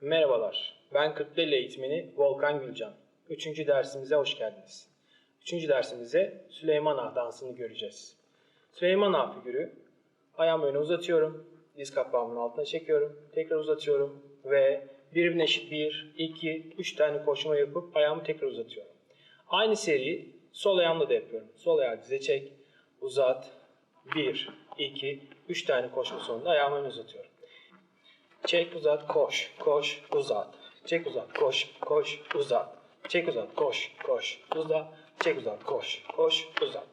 Merhabalar, ben Kırklareli eğitmeni Volkan Gülcan. Üçüncü dersimize hoş geldiniz. Üçüncü dersimizde Süleyman Ağa dansını göreceğiz. Süleyman Ağa figürü, ayağımı öne uzatıyorum, diz kapağımın altına çekiyorum, tekrar uzatıyorum ve birbirine eşit bir, iki, üç tane koşma yapıp ayağımı tekrar uzatıyorum. Aynı seriyi sol ayağımla da yapıyorum. Sol ayağı dize çek, uzat, bir, iki, üç tane koşma sonunda ayağımı öne uzatıyorum. Çek uzat koş koş uzat. Çek uzat koş koş uzat. Çek uzat koş koş uzat. Çek uzat koş koş uzat.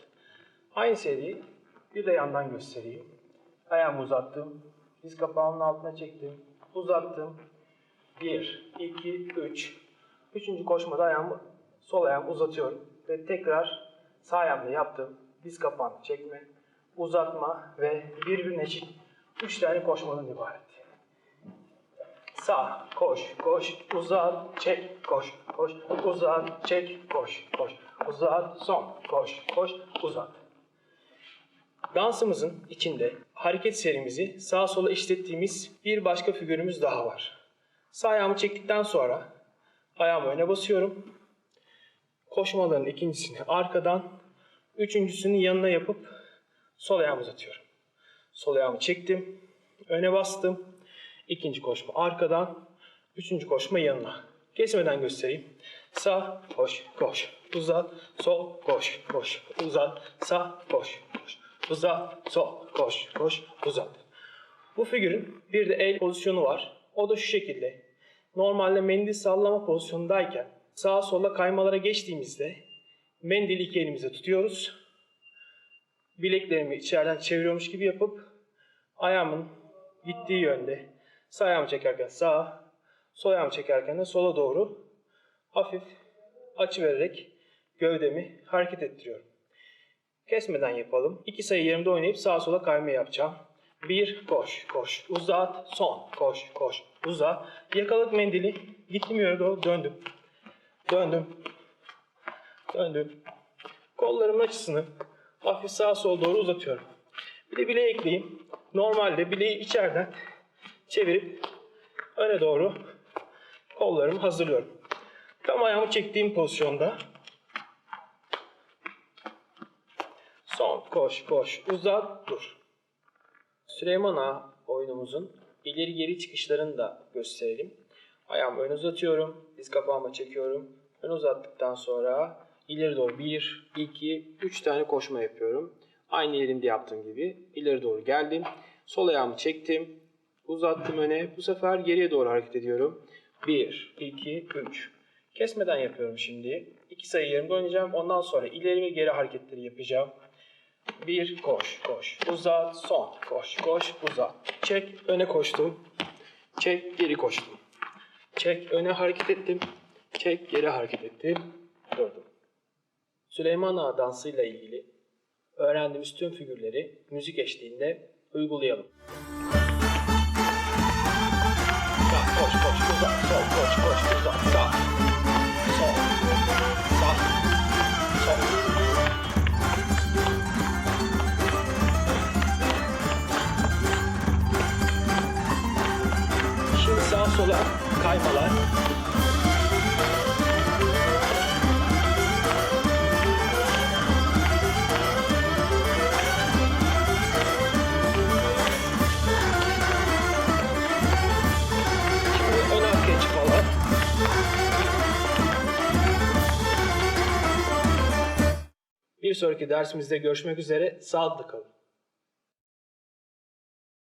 Aynı seriyi bir de yandan göstereyim. Ayağımı uzattım. Diz kapağımın altına çektim. Uzattım. 1, 2, 3. Üçüncü koşmada ayağımı, sol ayağımı uzatıyorum. Ve tekrar sağ ayağımla yaptım. Diz kapağını çekme, uzatma ve birbirine eşit 3 tane koşmadan ibaret. Sağ, koş, koş, uzat, çek, koş, koş, uzat, çek, koş, koş, uzat, son, koş, koş, uzat. Dansımızın içinde hareket serimizi sağa sola işlettiğimiz bir başka figürümüz daha var. Sağ ayağımı çektikten sonra ayağımı öne basıyorum. Koşmaların ikincisini arkadan, üçüncüsünü yanına yapıp sol ayağımı uzatıyorum. Sol ayağımı çektim, öne bastım. İkinci koşma arkadan, üçüncü koşma yanına. Kesmeden göstereyim. Sağ, koş, koş, uzat, sol, koş, koş, uzat, sağ, koş, koş, uzat, sol, koş, koş, uzat. Bu figürün bir de el pozisyonu var. O da şu şekilde. Normalde mendil sallama pozisyonundayken sağa sola kaymalara geçtiğimizde mendili iki elimizde tutuyoruz. Bileklerimi içeriden çeviriyormuş gibi yapıp ayağımın gittiği yönde sağ ayağımı çekerken sağa, sol ayağımı çekerken de sola doğru hafif açı vererek gövdemi hareket ettiriyorum. Kesmeden yapalım. İki sayı yerimde oynayıp sağa sola kayma yapacağım. Bir, koş, koş, uzat, son, koş, koş, uzat. Yakaladık mendili, gittim yöne doğru döndüm. Döndüm. Döndüm. Kollarımın açısını hafif sağa sola doğru uzatıyorum. Bir de bileği ekleyeyim. Normalde bileği içeriden çevirip öne doğru kollarımı hazırlıyorum. Tam ayağımı çektiğim pozisyonda son koş koş uzat dur. Süleyman Ağa oyunumuzun ileri geri çıkışlarını da gösterelim. Ayağımı ön uzatıyorum. Diz kapağıma çekiyorum. Ön uzattıktan sonra ileri doğru 1, 2, 3 tane koşma yapıyorum. Aynı yerimde yaptığım gibi ileri doğru geldim. Sol ayağımı çektim. Uzattım öne. Bu sefer geriye doğru hareket ediyorum. 1, 2, 3. Kesmeden yapıyorum şimdi. 2 sayı yerimde oynayacağım. Ondan sonra ileri ve geri hareketleri yapacağım. Bir koş koş uzat son koş koş uzat çek öne koştum çek geri koştum çek öne hareket ettim çek geri hareket ettim durdum. Süleyman Ağa dansıyla ilgili öğrendiğimiz tüm figürleri müzik eşliğinde uygulayalım. Sağ koş koş sol koş koş uzat sağ sol sağ sol Şimdi sağa sola kaymalar. Bir sonraki dersimizde görüşmek üzere. Sağlıklı kalın.